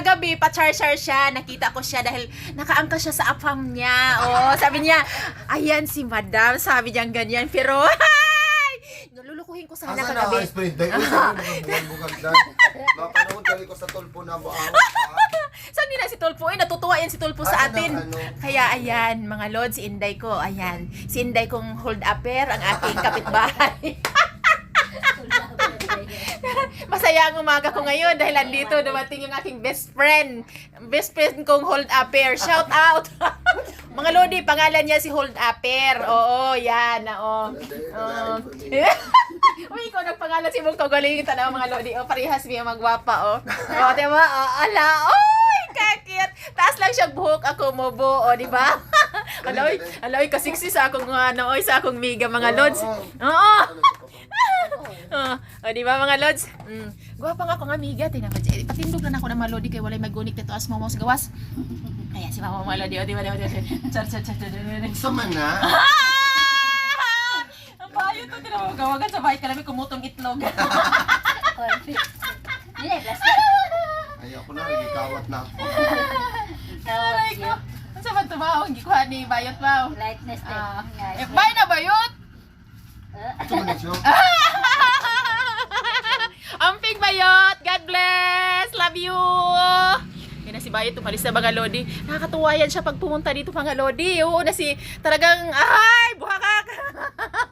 kagabi, pa-char-char siya. Nakita ko siya dahil nakaangka siya sa apam niya. Oh, sabi niya, ayan si madam. Sabi niya ganyan. Pero, ay! Lulukuhin ko sana Asa na kagabi. ang sprint? Dahil ko sa bukag dan. Mapanood dali ko sa tulpo na ako. Saan nila si Tulpo? Eh, natutuwa yan si Tulpo sa atin. ano? Kaya ayan, mga lords, si Inday ko, ayan. Si Inday kong hold upper, ang ating kapitbahay. Masaya ang umaga ko ngayon dahil andito dumating yung aking best friend. Best friend kong hold upper. Shout out! mga lodi, pangalan niya si hold upper. Oo, yan. Oo. Oo. Uy, ikaw nagpangalan si mong kagaling tanaw mga lodi. O, parehas niya magwapa, o. O, diba? O, ala, oy, kakit. Taas lang siyang buhok, ako mobo, o, diba? Aloy, aloy, kasiksi sa akong, ano, oy, sa akong miga, mga lods. Oo. Oh, o, di ba mga lods? Mm. Gwapa nga akong amiga, mo. Eh, Patindog na ako ng mga lodi kay walay magunik dito as sa gawas. Kaya si mama mga lodi, o di ba, di ba, di ba, char, char, char, char, char. Sama na. Ah! Ang bayo to, tinawa gawagan sa bahay ka namin kumutong itlog. Dili, plastic. Ay, ako na, nagikawat na ako. Aray ko. Ang sa man tumaw, hindi ko ni bayot ba? Lightness. Ah, eh, bay na bayot! Ito man siya. You! Yan na si Bayot, tumalis na mga Lodi. Nakakatuwa yan siya pag pumunta dito mga Lodi. Oo, na si talagang, ay, buhakak!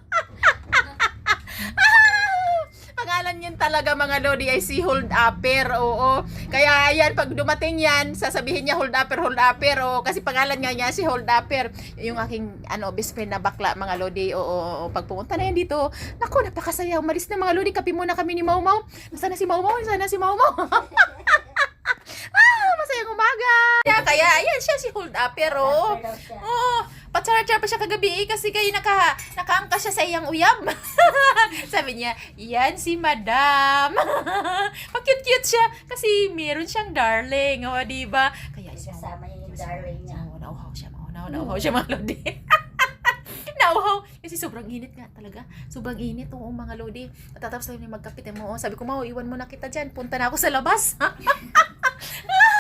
Pangalan yan talaga mga Lodi ay si Hold Upper. Oo. Kaya ayan, pag dumating yan, sasabihin niya Hold Upper, Hold Upper. Oo. Kasi pangalan nga niya si Hold Upper. Yung aking ano, best friend na bakla mga Lodi. Oo. oo. Pag pumunta na yan dito, naku, napakasaya. Umalis na mga Lodi. Kapi muna kami ni Mau Mau. Nasaan na si Mau Mau? Nasaan na si Mau Mau? umaga. Kaya, ayan siya si Hold Upper. Oo. Oo. Patsara-tsara pa siya kagabi eh, kasi kayo naka, nakaangka siya sa iyang uyab. Sabi niya, yan si madam. Pag-cute-cute siya kasi meron siyang darling. O, di ba? Kaya siya, Kasama niya yung darling niya. Oo, nauhaw siya, nauhaw, nauhaw siya mga lodi. nauhaw. Kasi sobrang init nga talaga. Sobrang init oo mga lodi. At tatapos lang yung magkapit mo. Sabi ko, mau, iwan mo na kita dyan. Punta na ako sa labas.